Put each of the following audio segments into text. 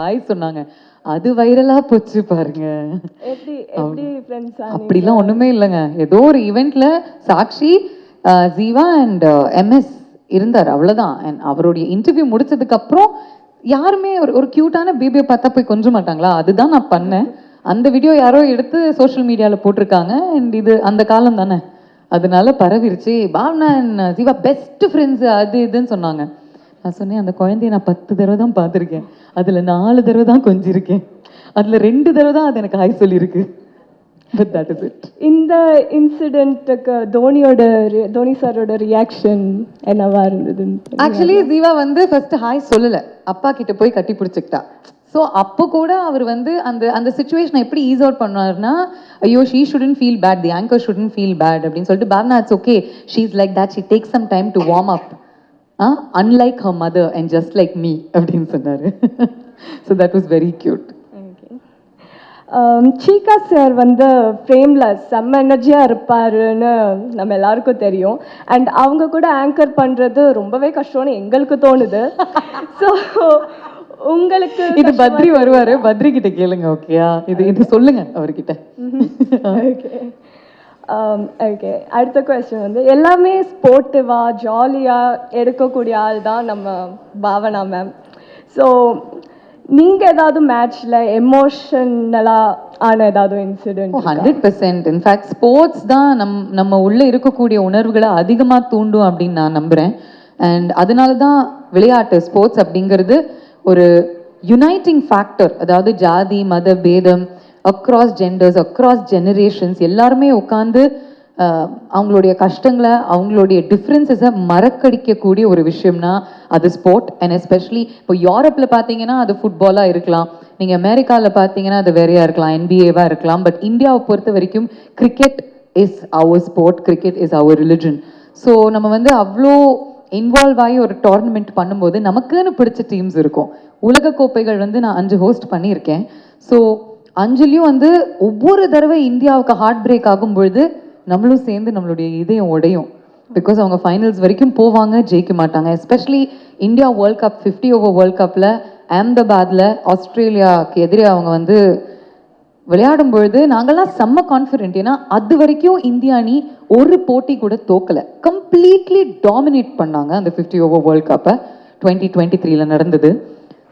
Hi சொன்னாங்க. அது வைரலா போச்சு பாருங்க. அப்படிலாம் ஒண்ணுமே இல்லைங்க. ஏதோ ஒரு ஈவெண்ட்ல சாக்ஷி ஜீவா அண்ட் எம்எஸ் இருந்தார். அவ்வளவுதான். அண்ட் அவருடைய இன்டர்வியூ முடிச்சதுக்கு அப்புறம் யாருமே ஒரு ஒரு கியூட்டான பேபியை பார்த்தா போய் கொஞ்ச மாட்டாங்களா? அதுதான் நான் பண்ணேன். அந்த வீடியோ யாரோ எடுத்து சோஷியல் மீடியால போட்டிருக்காங்க. அண்ட் இது அந்த காலம் தானே அதனால பரவிருச்சு. Bhavana and Jeeva best friends அது இதுன்னு சொன்னாங்க. நான் சொன்னேன் அந்த குழந்தைய நான் பத்து தடவை தான் பார்த்துருக்கேன். அதுல நாலு தடவை தான் கொஞ்சிருக்கேன். அதுல ரெண்டு தடவை தான் அது எனக்கு ஹாய் சொல்லியிருக்கு. பட் தட் இஸ் இட் இந்த இன்சிடென்ட்டுக்கு தோனியோட தோனி சாரோட ரியாக்ஷன் என்னவா தெரியுமா? ஆக்சுவலி ஜீவா வந்து ஃபர்ஸ்ட் ஹாய் சொல்லல. அப்பா கிட்ட போய் கட்டி பிடிச்சிக்கிட்டா. ஸோ அப்போ கூட அவர் வந்து அந்த அந்த சுச்சுவேஷனை எப்படி ஈஸ் அவுட் பண்ணாருன்னா ஐயோ she shouldn't feel bad the anchor shouldn't feel bad அப்படின்னு சொல்லிட்டு Bhavna it's okay she is like that she take some time to warm up unlike her mother and just like me அப்படின்னு சொன்னாரு. So that was very cute Cheeka sir வந்து ஃப்ரேமில் செம்ம எனர்ஜியாக இருப்பாருன்னு நம்ம எல்லாருக்கும் தெரியும். அண்ட் அவங்க கூட ஆங்கர் பண்ணுறது ரொம்பவே கஷ்டம்னு எங்களுக்கு தோணுது. ஸோ உங்களுக்கு இது பத்ரி வருவாரு. பத்ரி கிட்ட கேளுங்க ஓகேயா இது இது சொல்லுங்க அவர்கிட்ட. ஓகே Um, ஓகே அடுத்த கொஸ்டின் வந்து எல்லாமே ஸ்போர்ட்டிவாக ஜாலியாக எடுக்கக்கூடிய ஆள் தான் நம்ம பாவனா மேம் ஸோ நீங்கள் ஏதாவது மேட்ச்சில் எமோஷனலாக ஆன ஏதாவது incident hundred percent in fact sports தான் நம் நம்ம உள்ளே இருக்கக்கூடிய உணர்வுகளை அதிகமாக தூண்டும் அப்படின்னு நான் நம்புகிறேன் அண்ட் அதனால தான் விளையாட்டு ஸ்போர்ட்ஸ் அப்படிங்கிறது ஒரு யுனைட்டிங் ஃபேக்டர் அதாவது ஜாதி மத பேதம் அக்ராஸ் ஜெண்டர்ஸ் அக்ராஸ் ஜெனரேஷன்ஸ் எல்லாருமே உட்காந்து அவங்களுடைய கஷ்டங்களை அவங்களுடைய டிஃப்ரென்சஸை மறக்கடிக்கக்கூடிய ஒரு விஷயம்னா அது ஸ்போர்ட் அண்ட் எஸ்பெஷலி இப்போ யூரோப்பில் பார்த்தீங்கன்னா அது ஃபுட்பாலாக இருக்கலாம். நீங்கள் அமெரிக்காவில் பார்த்தீங்கன்னா அது வேறையாக இருக்கலாம். என்பிஏவாக இருக்கலாம். பட் இந்தியாவை பொறுத்த வரைக்கும் cricket is our sport cricket is our religion so நம்ம வந்து அவ்வளோ இன்வால்வ் ஆகி ஒரு டோர்னமெண்ட் பண்ணும்போது நமக்குன்னு பிடிச்ச டீம்ஸ் இருக்கும். உலக கோப்பைகள் வந்து நான் அஞ்சு ஹோஸ்ட் பண்ணியிருக்கேன். ஸோ அஞ்சுலேயும் வந்து ஒவ்வொரு தடவை இந்தியாவுக்கு ஹார்ட் பிரேக் ஆகும் பொழுது நம்மளும் சேர்ந்து நம்மளுடைய இதயம் உடையும். பிகாஸ் அவங்க ஃபைனல்ஸ் வரைக்கும் போவாங்க ஜெயிக்க மாட்டாங்க. Especially India world cup fifty over world கப்பில் அஹமதாபாத்தில் ஆஸ்திரேலியாவுக்கு எதிரே அவங்க வந்து விளையாடும் பொழுது நாங்கெல்லாம் செம்ம கான்ஃபிடென்ட் ஏன்னா அது வரைக்கும் இந்திய அணி ஒரு போட்டி கூட தோக்கல. கம்ப்ளீட்லி டாமினேட் பண்ணாங்க அந்த ஃபிஃப்டி ஓவர் வேர்ல்ட் கப்பை டுவெண்ட்டி டுவெண்ட்டி த்ரீல நடந்தது.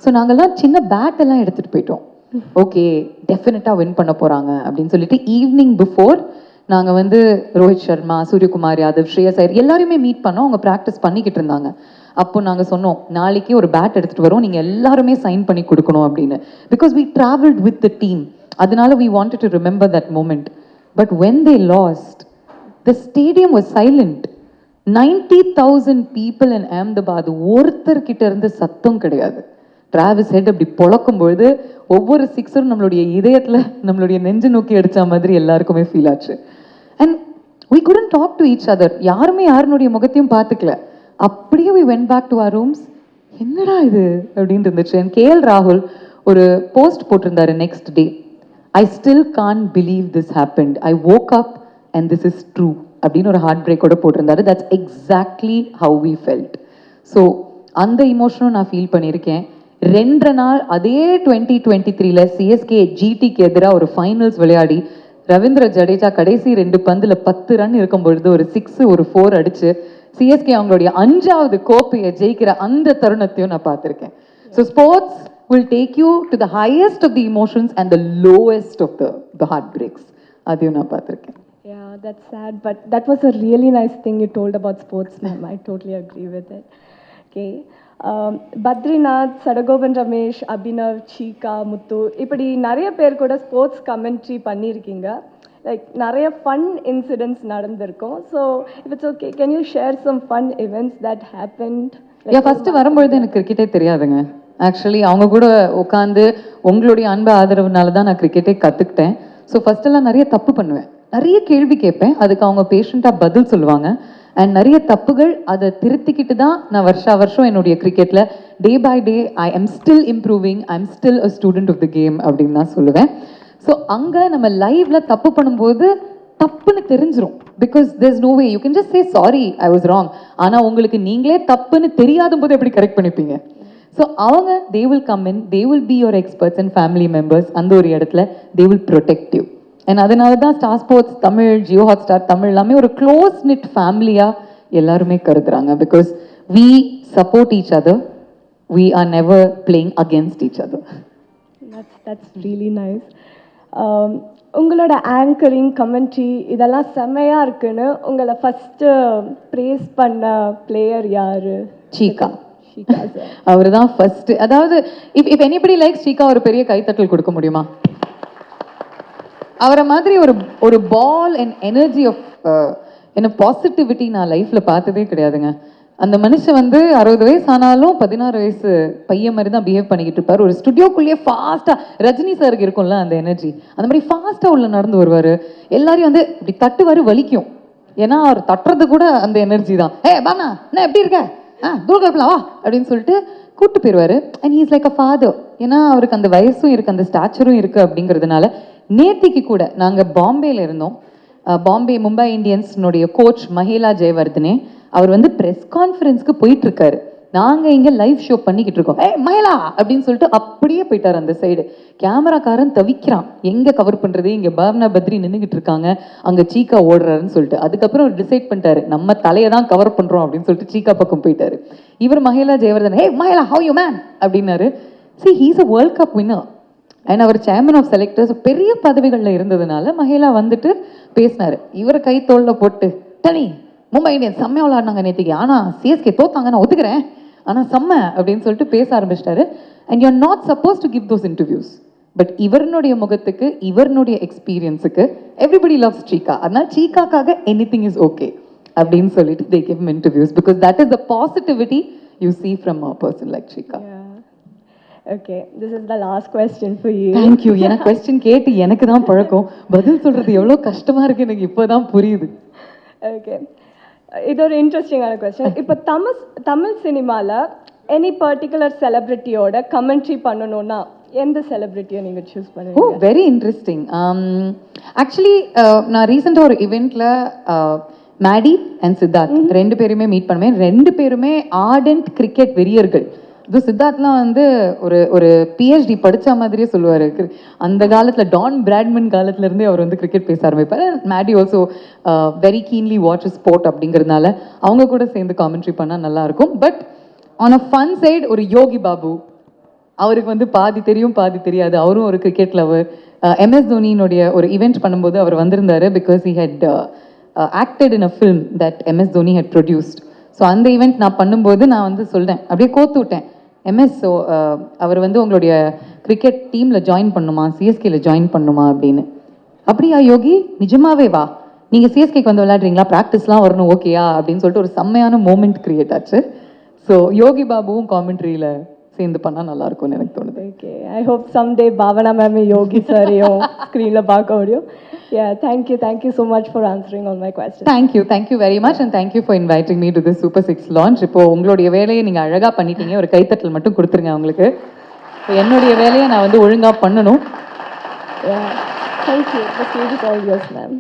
ஸோ நாங்கள்லாம் சின்ன பேட் எல்லாம் எடுத்துகிட்டு போயிட்டோம். ஓகே டெஃபினட்டாக வின் பண்ண போறாங்க அப்படின்னு சொல்லிட்டு ஈவினிங் பிஃபோர் நாங்கள் வந்து ரோஹித் சர்மா சூரியகுமார் யாதவ் ஸ்ரேயஸ் ஐயர் எல்லாருமே மீட் பண்ணோம். அவங்க ப்ராக்டிஸ் பண்ணிக்கிட்டு இருந்தாங்க. அப்போ நாங்கள் சொன்னோம் நாளைக்கு ஒரு பேட் எடுத்துட்டு வரோம். நீங்கள் எல்லாருமே சைன் பண்ணி கொடுக்கணும் அப்படின்னு. Because we travelled with the team அதனால we wanted to remember that moment. But when they lost the stadium was silent. 90000 people in ahmedabad ஒருத்தர் கிட்ட இருந்து சத்தம் கிடையாது. டிராவல்ஸ் ஹெட் அப்படி பொழக்கும் பொழுது ஒவ்வொரு சிக்ஸரும் நம்மளுடைய இதயத்தில் நம்மளுடைய நெஞ்சு நோக்கி அடித்த மாதிரி எல்லாருக்குமே ஃபீல் ஆச்சு. And we couldn't talk to each other யாருமே யாருனுடைய முகத்தையும் பார்த்துக்கல. அப்படியே we went back to our rooms என்னடா இது? அப்படின்னு இருந்துச்சு. அண்ட் கேஎல் ராகுல் ஒரு போஸ்ட் போட்டிருந்தாரு next day I still Khan believe this happened I okay up and this is true அப்படின்னு ஒரு ஹார்ட் பிரேக்கோட போட்டிருந்தாரு. That's exactly how we felt so அந்த இமோஷனும் நான் ஃபீல் பண்ணியிருக்கேன். ரெண்டு நாள் அதே டுவெண்ட்டி டுவெண்ட்டி த்ரீல சிஎஸ்கே ஜிடிக்கு எதிராக ஒரு ஃபைனல்ஸ் விளையாடி ரவீந்திர ஜடேஜா கடைசி ரெண்டு பந்தில் பத்து ரன் இருக்கும் பொழுது ஒரு சிக்ஸ் ஒரு ஃபோர் அடிச்சு சிஎஸ்கே அவங்களுடைய அஞ்சாவது கோப்பையை ஜெயிக்கிற அந்த தருணத்தையும் நான் பார்த்துருக்கேன் so sports will take you to the highest of the emotions and the lowest of the the heart breaks அதையும் நான் பார்த்துருக்கேன் Yeah, that's sad, but that was a really nice thing you told about sports, ma'am. I totally agree with it. Okay. Badrinath Sadagopan Ramesh Abhinav சீகா முத்து இப்படி நிறைய பேர் கூட sports commentary பண்ணியிருக்கீங்க. Like நிறைய fun incidents நடந்திருக்கும். So it's okay can you share some fun events that happened ஏன் first வரும்பொழுது எனக்கு கிரிக்கெட்டே தெரியாதுங்க. ஆக்சுவலி அவங்க கூட உட்காந்து உங்களுடைய அன்பு ஆதரவுனால தான் நான் கிரிக்கெட்டே கற்றுக்கிட்டேன் ஸோ ஃபஸ்ட்டெல்லாம் நிறைய தப்பு பண்ணுவேன். நிறைய கேள்வி கேட்பேன். அதுக்கு அவங்க பேஷண்ட்டாக பதில் சொல்லுவாங்க. அண்ட் நிறைய தப்புகள் அதை திருத்திக்கிட்டு தான் நான் வருஷா வருஷம் என்னுடைய கிரிக்கெட்டில் day by day I am still improving I am still a student of the game அப்படின்னு தான் சொல்லுவேன். ஸோ அங்கே நம்ம லைவில் தப்பு பண்ணும்போது தப்புன்னு தெரிஞ்சிடும் because there's no way you can just say sorry I was wrong ஆனால் உங்களுக்கு நீங்களே தப்புன்னு தெரியாத போது எப்படி கரெக்ட் பண்ணிப்பீங்க? ஸோ அவங்க they will come in they will be your experts and family members அந்த ஒரு இடத்துல they will protect you and அதனால தான் Star Sports Tamil Jio Hotstar Tamil எல்லாமே ஒரு க்ளோஸ் நிட் ஃபேமிலியாக எல்லாருமே கருதுறாங்க. Because we support each other we are never playing against each other that's really nice. Um, உங்களோட ஆங்கரிங் கமெண்ட்ரி இதெல்லாம் செம்மையா இருக்குன்னு உங்களை ஃபர்ஸ்ட் ப்ரேஸ் பண்ண பிளேயர் யாரு? சீகா அவர் தான் ஃபர்ஸ்ட் அதாவது if if anybody like Srika ஒரு பெரிய கைத்தட்டல் கொடுக்க முடியுமா? அவரை மாதிரி ஒரு ஒரு பால் அண்ட் எனர்ஜி ஆஃப் என்ன பாசிட்டிவிட்டி நான் லைஃப்பில் பார்த்ததே கிடையாதுங்க. அந்த மனுஷன் வந்து அறுபது வயசு ஆனாலும் பதினாறு வயசு பையன் மாதிரி தான் பிஹேவ் பண்ணிக்கிட்டு இருப்பார். ஒரு ஸ்டுடியோக்குள்ளேயே ஃபாஸ்ட்டாக ரஜினி சாருக்கு இருக்கும்ல அந்த எனர்ஜி அந்த மாதிரி ஃபாஸ்ட்டாக உள்ள நடந்து வருவார். எல்லாரையும் வந்து இப்படி தட்டுவார் வலிக்கும். ஏன்னா அவர் தட்டுறது கூட அந்த எனர்ஜி தான். ஏ பானா என்ன எப்படி இருக்க? ஆ தூரக்கலாம் வா அப்படின்னு சொல்லிட்டு கூப்பிட்டு போயிடுவார் and he's like a father ஏன்னா அவருக்கு அந்த வயசும் இருக்குது அந்த ஸ்டாச்சரும் இருக்குது அப்படிங்கிறதுனால நேத்திக்கு கூட நாங்கள் பாம்பேல இருந்தோம். பாம்பே மும்பை இந்தியன்ஸ்னுடைய கோச் மஹேலா ஜெயவர்தனே அவர் வந்து ப்ரெஸ் கான்ஃபரன்ஸ்க்கு போயிட்டு இருக்காரு இங்கே லைவ் ஷோ பண்ணிக்கிட்டு இருக்கோம். ஏ மயிலா அப்படின்னு சொல்லிட்டு அப்படியே போயிட்டார் அந்த சைடு கேமராக்காரன் தவிக்கிறான். எங்கே கவர் பண்ணுறது இங்கே பாவனா பத்ரி நின்றுக்கிட்டு இருக்காங்க. அங்கே சீக்கா ஓடுறாருன்னு சொல்லிட்டு. அதுக்கப்புறம் அவர் டிசைட் பண்ணிட்டாரு. நம்ம தலையை தான் கவர் பண்ணுறோம் அப்படின்னு சொல்லிட்டு சீக்கா பக்கம் போயிட்டாரு. இவர் Mahela Jayawardene hey Mahela how you man அப்படின்னாரு. See he's a world cup winner and our chairman of selectors பெரிய பதவிகளில் இருந்ததுனால மஹேலா வந்துட்டு பேசினாரு. இவர் கை தோல்ல போட்டு டனி மும்பை இந்தியன்ஸ் செம்மையாக விளாடினாங்க நேற்றுக்கு ஆனால் சிஎஸ்கே தோத்தாங்க நான் ஒத்துக்கிறேன். ஆனா செம்ம அப்படின்னு சொல்லிட்டு பேச ஆரம்பிச்சிட்டாரு. And you not suppose to give those interviews but இவருடைய முகத்துக்கு இவருடைய எக்ஸ்பீரியன்ஸுக்கு எவ்ரிபடி லவ்ஸ் சீகா அதனால சீகாக்காக எனி திங் இஸ் ஓகே அப்படின்னு சொல்லிட்டு they give interviews because that is the positivity you see from a person like Srika okay this is the last question for you thank you எனக்கு question கேட்டு எனக்கு தான் பழக்கம். பதில் சொல்றது எவ்வளோ கஷ்டமா இருக்கு எனக்கு இப்போதான் புரியுது. ஓகே இது ஒரு இன்ட்ரெஸ்டிங்கான கொஸ்டின் இப்போ தமிழ் தமிழ் சினிமாவில் எனி பர்டிகுலர் செலிப்ரிட்டியோட கமெண்ட்ரி பண்ணணும்னா எந்த செலிப்ரிட்டியை நீங்கள் சூஸ் ஓ பண்ணுவீங்க வெரி இன்ட்ரெஸ்டிங் ஆக்சுவலி நான் ரீசெண்டாக ஒரு இவெண்ட்ல மேடி அண்ட் சித்தார்த் ரெண்டு பேருமே மீட் பண்ணுவேன். ரெண்டு பேருமே ஆர்டன்ட் கிரிக்கெட் வெறியர்கள். இது சித்தார்த்லாம் வந்து ஒரு ஒரு பிஹெச்டி படித்த மாதிரியே சொல்லுவார். அந்த காலத்தில் டான் பிராட்மன் காலத்துலேருந்தே அவர் வந்து கிரிக்கெட் பேச ஆரம்பிப்பார். Maddy also very keenly uh, watch sport அப்படிங்கிறதுனால அவங்க கூட சேர்ந்து காமெண்ட்ரி பண்ணால் நல்லாயிருக்கும் but on a fun side ஒரு யோகி பாபு அவருக்கு வந்து பாதி தெரியும் பாதி தெரியாது. அவரும் ஒரு கிரிக்கெட் லவர் எம்எஸ் தோனியினுடைய ஒரு ஈவெண்ட் பண்ணும்போது அவர் வந்திருந்தாரு because he had acted in a film that MS Dhoni had produced so அந்த ஈவெண்ட் நான் பண்ணும்போது நான் வந்து சொல்கிறேன் அப்படியே கோத்து விட்டேன். எம்எஸ் uh, அவர் வந்து உங்களுடைய கிரிக்கெட் டீமில் ஜாயின் பண்ணுமா? சிஎஸ்கேல ஜாயின் பண்ணுமா அப்படின்னு. அப்படியா யோகி? நிஜமாவே வா. நீங்க சிஎஸ்கேக்கு வந்து விளையாடுறீங்களா? ப்ராக்டிஸ்லாம் வரணும் ஓகேயா அப்படின்னு சொல்லிட்டு ஒரு செம்மையான மூமெண்ட் கிரியேட் ஆச்சு. ஸோ யோகி பாபுவும் காமெண்ட்ரியில் சேர்ந்து பண்ணா நல்லா இருக்கும்னு எனக்கு தோணுது. Okay I hope some day Bhavana ma'am யோகி சாரையும் ஸ்க்ரீனில் பார்க்க முடியும். Yeah thank you thank you so much for answering all my question thank you thank you very much and thank you for inviting me to the super six launch இப்போ உங்களுடைய வேலையை நீங்க அழகா பண்ணிட்டீங்க ஒரு கைத்தட்டல் மட்டும் கொடுத்துருங்க அவங்களுக்கு இப்போ என்னுடைய வேலையை நான் வந்து ஒழுங்கா பண்ணணும் Yeah. Thank you. The stage is all yours, ma'am.